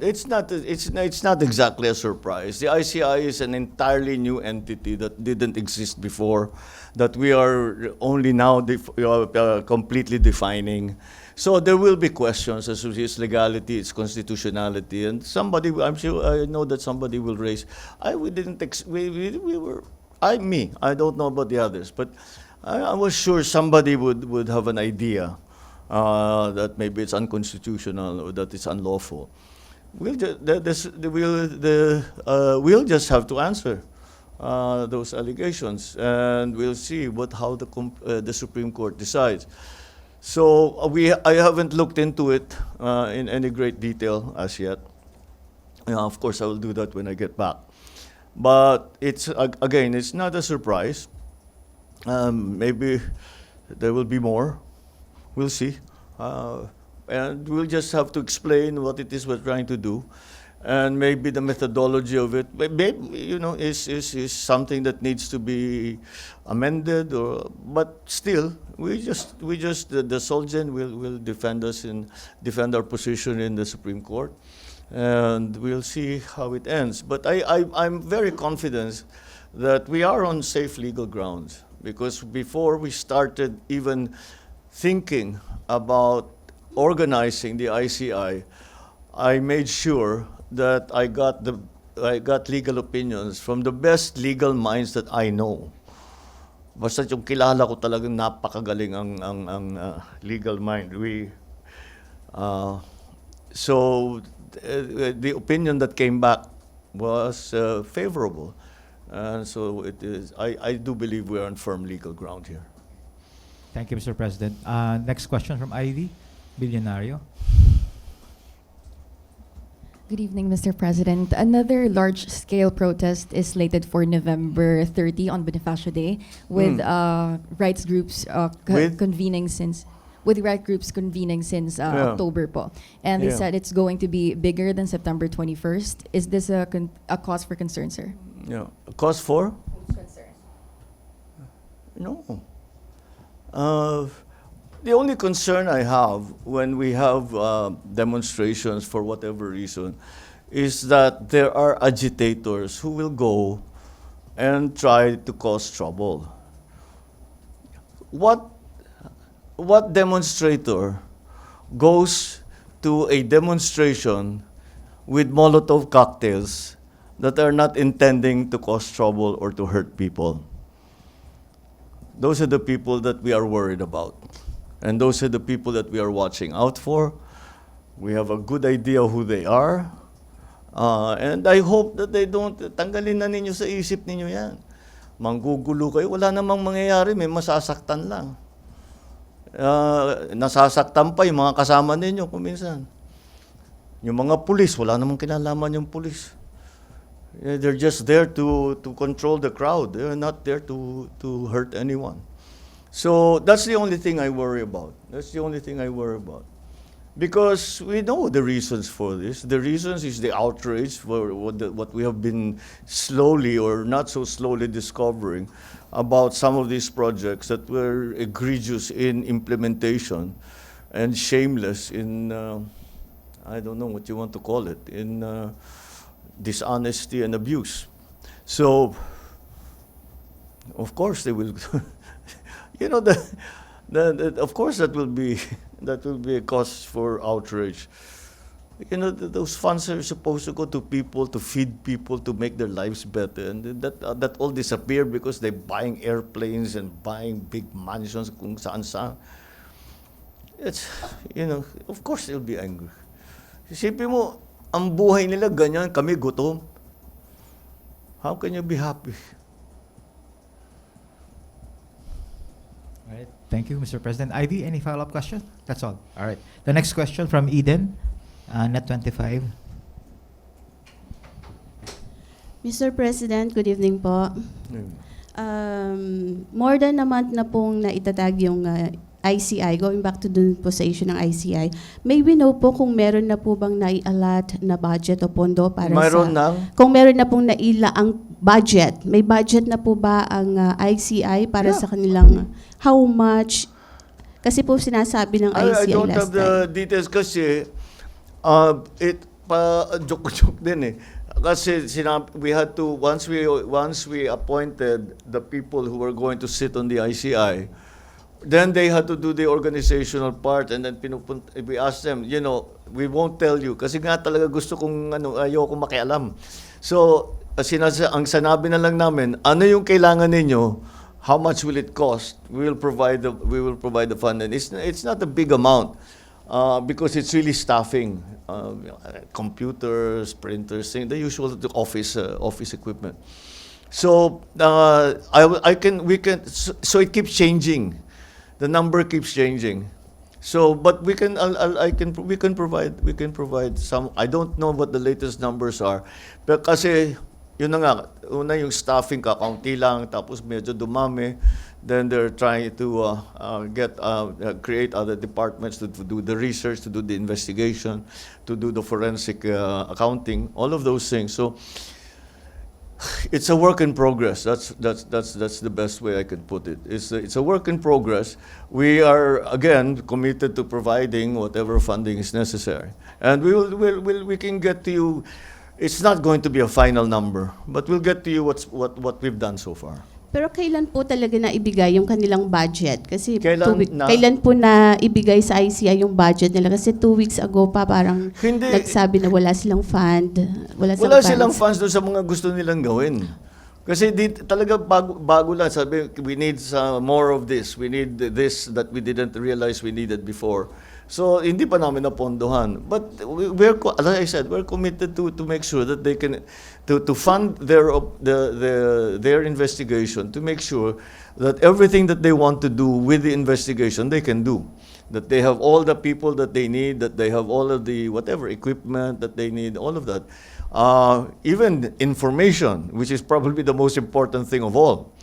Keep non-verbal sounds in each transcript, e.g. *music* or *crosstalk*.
It's not. It's it's not exactly a surprise. The ICI is an entirely new entity that didn't exist before, that we are only now def- uh, uh, completely defining. So there will be questions as to its legality, its constitutionality, and somebody. I'm sure. I know that somebody will raise. I we didn't. Ex- we, we we were. I me. I don't know about the others, but I, I was sure somebody would would have an idea uh, that maybe it's unconstitutional or that it's unlawful. We'll just, the, this, the, we'll, the, uh, we'll just have to answer uh, those allegations, and we'll see what how the com- uh, the Supreme Court decides. So uh, we I haven't looked into it uh, in any great detail as yet. Yeah, of course, I will do that when I get back. But it's ag- again, it's not a surprise. Um, maybe there will be more. We'll see. Uh, and we'll just have to explain what it is we're trying to do. And maybe the methodology of it, maybe, you know, is, is, is something that needs to be amended or, but still, we just, we just, the, the Solgen will, will defend us and defend our position in the Supreme Court. And we'll see how it ends. But I, I, I'm very confident that we are on safe legal grounds because before we started even thinking about organizing the ICI, I made sure that I got the I got legal opinions from the best legal minds that I know. Basta yung kilala ko talagang napakagaling ang ang ang uh, legal mind. We uh, so uh, the opinion that came back was uh, favorable. And so it is I, I do believe we are on firm legal ground here. Thank you, Mr. President. Uh, next question from Ivy, Billionario. Good evening, Mr. President. Another large-scale protest is slated for November 30 on Bonifacio Day, with Hmm. uh, rights groups uh, co- With? convening since with right groups convening since uh, Yeah. October po. And they Yeah. said it's going to be bigger than September 21st. Is this a, con- a cause for concern, sir? Yeah. Cause for? No. Uh, the only concern I have when we have uh, demonstrations for whatever reason is that there are agitators who will go and try to cause trouble. What, what demonstrator goes to a demonstration with Molotov cocktails that are not intending to cause trouble or to hurt people? Those are the people that we are worried about. And those are the people that we are watching out for. We have a good idea who they are. Uh, and I hope that they don't, tanggalin na ninyo sa isip ninyo yan. Manggugulo kayo, wala namang mangyayari, may masasaktan lang. Uh, nasasaktan pa yung mga kasama ninyo kuminsan. Yung mga pulis, wala namang kinalaman yung pulis. They're just there to, to control the crowd. They're not there to, to hurt anyone. So that's the only thing I worry about. That's the only thing I worry about. Because we know the reasons for this. The reasons is the outrage for what, the, what we have been slowly or not so slowly discovering about some of these projects that were egregious in implementation and shameless in, uh, I don't know what you want to call it, in uh, dishonesty and abuse. So, of course, they will. *laughs* you know, the, the, the, of course, that will be *laughs* that will be a cause for outrage. You know, th- those funds are supposed to go to people to feed people to make their lives better, and that uh, that all disappeared because they're buying airplanes and buying big mansions kung saan saan. It's, you know, of course they'll be angry. Isipin mo, ang buhay nila ganyan, kami gutom. How can you be happy? All right. Thank you, Mr. President. Ivy, any follow-up question? That's all. All right. The next question from Eden, uh, Net 25. Mr. President, good evening po. Um, more than a month na pong naitatag yung uh, ICI, going back to dun po sa issue ng ICI, may we know po kung meron na po bang nai-allot na budget o pondo para Mayroon sa... na. Kung meron na pong naila ang budget, may budget na po ba ang uh, ICI para Yeah. sa kanilang how much? Kasi po sinasabi ng I, I ICI don't last have the time. details kasi uh, it pa *laughs* joke-joke din eh. Kasi sinab- we had to once we once we appointed the people who were going to sit on the ICI, then they had to do the organizational part and then pinupunt we asked them, you know, we won't tell you kasi nga talaga gusto kong ano ayoko makialam. So, sinasa ang sanabi na lang namin, ano yung kailangan ninyo? How much will it cost? We will provide the we will provide the fund and it's it's not a big amount. Uh, because it's really staffing, uh, computers, printers, the usual the office uh, office equipment. So uh, I, I can we can so, so it keeps changing, the number keeps changing. So but we can I'll, I'll, I can we can provide we can provide some. I don't know what the latest numbers are, pero kasi yun na nga una yung staffing kakaunti lang tapos medyo dumami. Then they're trying to uh, uh, get uh, uh, create other departments to, to do the research, to do the investigation, to do the forensic uh, accounting, all of those things. So it's a work in progress. That's that's that's that's the best way I could put it. It's a, it's a work in progress. We are again committed to providing whatever funding is necessary, and we will will will we can get to you. It's not going to be a final number, but we'll get to you what's what what we've done so far. Pero kailan po talaga na ibigay yung kanilang budget? Kasi Kailan two week- na- kailan po na ibigay sa ICI yung budget nila? Kasi two weeks ago pa parang Hindi. nagsabi na wala silang fund. Wala, Wala silang silang funds doon sa mga gusto nilang gawin. Kasi di, talaga bago, bago lang, sabi, we need some more of this. We need this that we didn't realize we needed before. So, hindi pa namin napondohan. But we- we're, as I said, we're committed to, to make sure that they can, to, to fund their, the, the, their investigation, to make sure that everything that they want to do with the investigation, they can do. That they have all the people that they need, that they have all of the whatever equipment that they need, all of that. Uh, even information, which is probably the most important thing of all.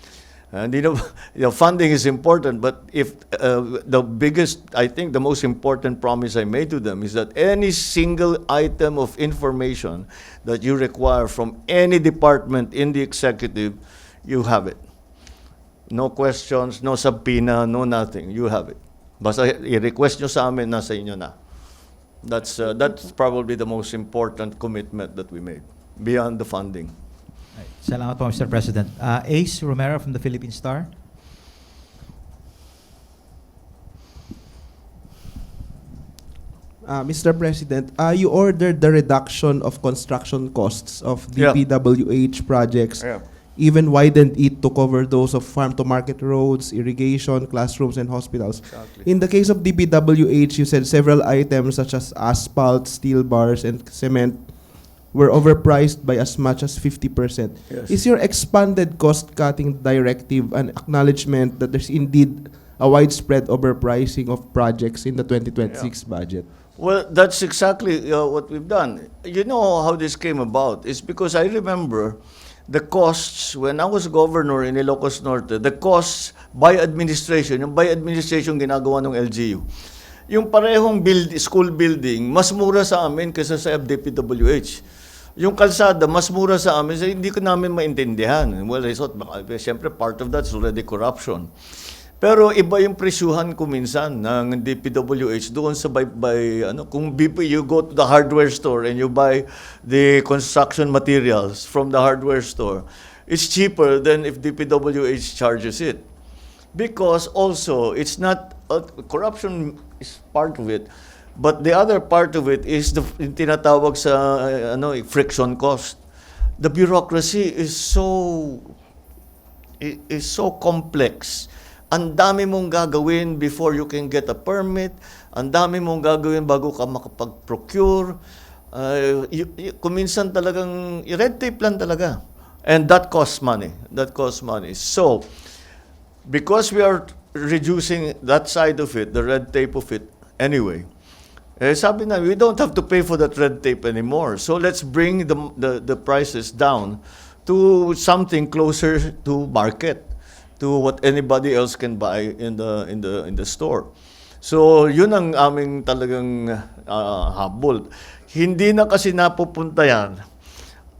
And you know, you know, funding is important, but if uh, the biggest, I think the most important promise I made to them is that any single item of information that you require from any department in the executive, you have it. No questions, no subpoena, no nothing. You have it. Basta i-request nyo sa amin, nasa inyo na. That's, uh, that's probably the most important commitment that we made, beyond the funding. Right. Salamat po, Mr. President. Uh, Ace Romero from the Philippine Star. Uh, Mr. President, uh, you ordered the reduction of construction costs of the Yeah. PWH projects, Yeah. even widened it to cover those of farm-to-market roads, irrigation, classrooms, and hospitals. Exactly. In the case of DPWH, you said several items such as asphalt, steel bars, and cement were overpriced by as much as 50%. Yes. Is your expanded cost-cutting directive an acknowledgement that there's indeed a widespread overpricing of projects in the 2026 budget? Well, that's exactly uh, what we've done. You know how this came about? It's because I remember the costs, when I was governor in Ilocos Norte, the costs by administration, yung by administration ginagawa ng LGU, yung parehong build, school building, mas mura sa amin kaysa sa FDPWH. Yung kalsada, mas mura sa amin, so hindi ko namin maintindihan. Well, I thought, baka, siyempre, part of that's already corruption. Pero iba yung presyuhan ko minsan ng DPWH doon sa by, by ano kung BP, you go to the hardware store and you buy the construction materials from the hardware store it's cheaper than if DPWH charges it because also it's not uh, corruption is part of it but the other part of it is the tinatawag sa uh, ano friction cost the bureaucracy is so is so complex. Ang dami mong gagawin before you can get a permit. Ang dami mong gagawin bago ka makapag-procure. Uh, kuminsan talagang red tape lang talaga. And that costs money. That costs money. So, because we are reducing that side of it, the red tape of it, anyway, eh, sabi na, we don't have to pay for that red tape anymore. So let's bring the, the, the prices down to something closer to market, to what anybody else can buy in the, in the, in the store. So yun ang aming talagang ah, habol. Hindi na kasi napupunta yan.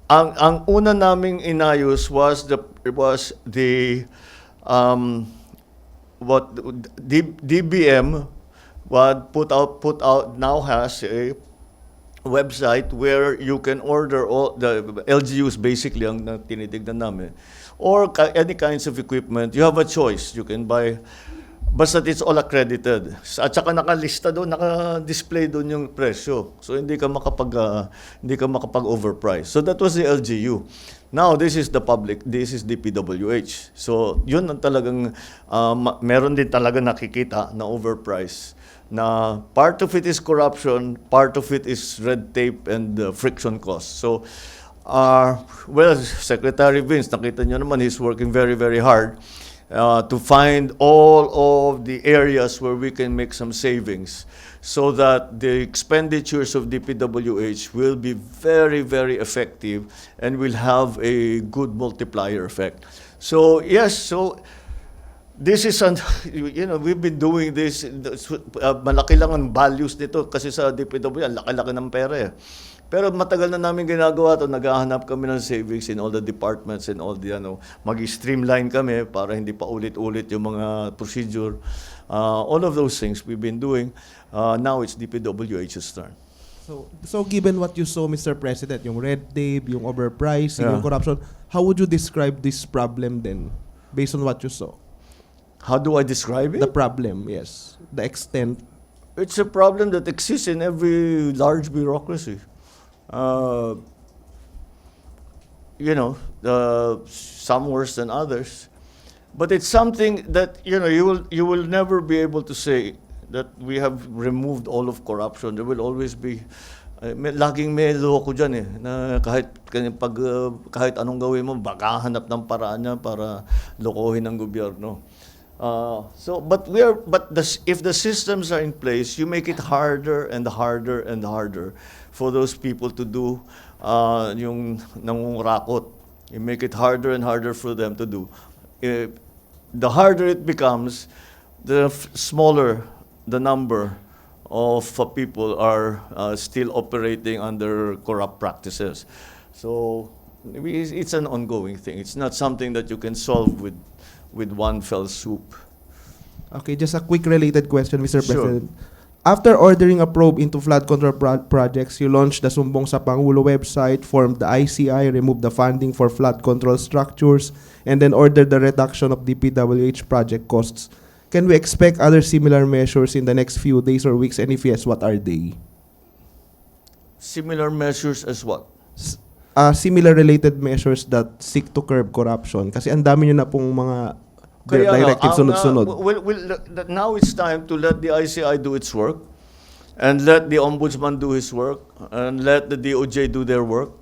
Ang, ang una naming inayos was the, was the, um, what D, DBM what put out put out now has a website where you can order all the LGUs basically ang na- tinitignan namin. Or any kinds of equipment you have a choice. You can buy basta it's all accredited. At saka nakalista doon naka-display doon yung presyo. So hindi ka makapag ah, hindi ka makapag overprice so that was the LGU now this is the public this is the PWH so yun ang talagang ma- meron din talaga nakikita na overprice na part of it is corruption, part of it is red tape and uh, friction costs. So, uh, well, Secretary Vince, nakita nyo naman, he's working very, very hard uh, to find all of the areas where we can make some savings so that the expenditures of DPWH will be very, very effective and will have a good multiplier effect. So, yes, so This is an, *laughs* you know, we've been doing this, uh, malaki lang ang values nito kasi sa DPW, ang laki-laki ng pera eh. Pero matagal na namin ginagawa to, naghahanap kami ng savings in all the departments and all the, ano, mag-streamline kami para hindi pa ulit-ulit yung mga procedure. Uh, all of those things we've been doing. Uh, now it's DPWH's turn. So, so given what you saw, Mr. President, yung red tape, yung overpricing, Yeah. yung corruption, how would you describe this problem then, based on what you saw? How do I describe it? The problem, yes. The extent. It's a problem that exists in every large bureaucracy. Uh, you know, uh, some worse than others. But it's something that you know you will you will never be able to say that we have removed all of corruption. There will always be uh, may, laging may loko dyan eh, na kahit, pag, uh, kahit anong gawin mo, baka hanap ng paraan niya para lokohin ng gobyerno. Uh, so, but we are, but the, if the systems are in place, you make it harder and harder and harder for those people to do uh, yung nangungurakot. You make it harder and harder for them to do. Eh, the harder it becomes, the smaller the number of uh, people are uh, still operating under corrupt practices. So it's an ongoing thing. It's not something that you can solve with, with one fell swoop. Okay, just a quick related question, Mr. Sure. President. After ordering a probe into flood control pro- projects, you launched the Sumbong sa Pangulo website, formed the ICI, removed the funding for flood control structures, and then ordered the reduction of DPWH project costs. Can we expect other similar measures in the next few days or weeks? And if yes, what are they? Similar measures as what? Uh, similar related measures that seek to curb corruption. Kasi ang dami nyo na pong mga Kaya nga, directives ang, sunod-sunod. uh, we'll- we'll- now it's time to let the ICI do its work and let the ombudsman do his work and let the DOJ do their work.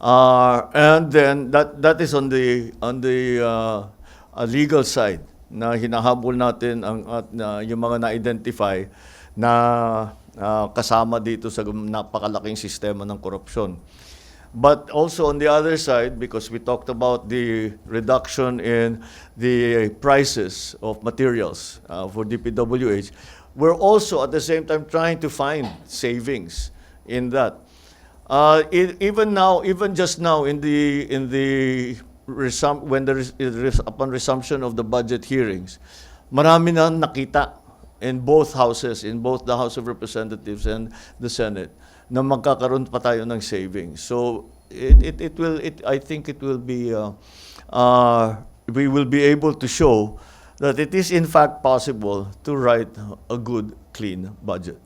Uh, and then that that is on the on the uh, uh, legal side na hinahabol natin ang at na yung mga na-identify na uh, kasama dito sa napakalaking sistema ng korupsyon. But also on the other side, because we talked about the reduction in the prices of materials uh, for DPWH, we're also at the same time trying to find savings in that. Uh, e- even now, even just now, in the in the resum- when the res- upon resumption of the budget hearings, marami na nakita in both houses, in both the House of Representatives and the Senate, na magkakaroon pa tayo ng savings. So it it, it will it I think it will be uh, uh, we will be able to show that it is in fact possible to write a good clean budget.